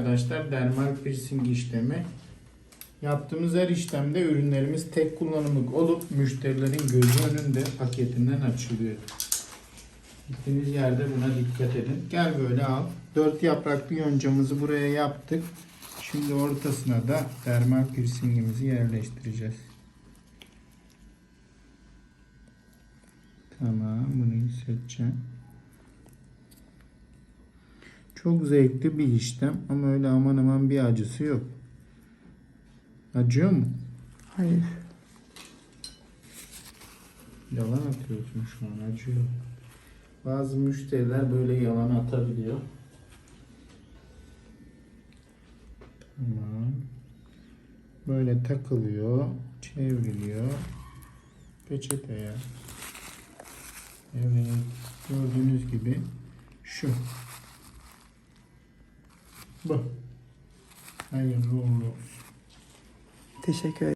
Arkadaşlar dermal piercing işlemi. Yaptığımız her işlemde ürünlerimiz tek kullanımlık olup müşterilerin gözü önünde paketinden açılıyor. Gittiğiniz yerde buna dikkat edin. Gel böyle al. Dört yapraklı yoncamızı buraya yaptık. Şimdi ortasına da dermal piercingimizi yerleştireceğiz. Tamam bunu hissedeceğim. Çok zevkli bir işlem ama öyle aman aman bir acısı yok. Acıyor mu? Hayır. Yalan atıyorsun şu an acıyor. Bazı müşteriler böyle yalan atabiliyor. Tamam. Böyle takılıyor, çevriliyor. Peçeteye. Evet. Gördüğünüz gibi şu. Bu. Hayırlı uğurlu olsun. Teşekkür ederim.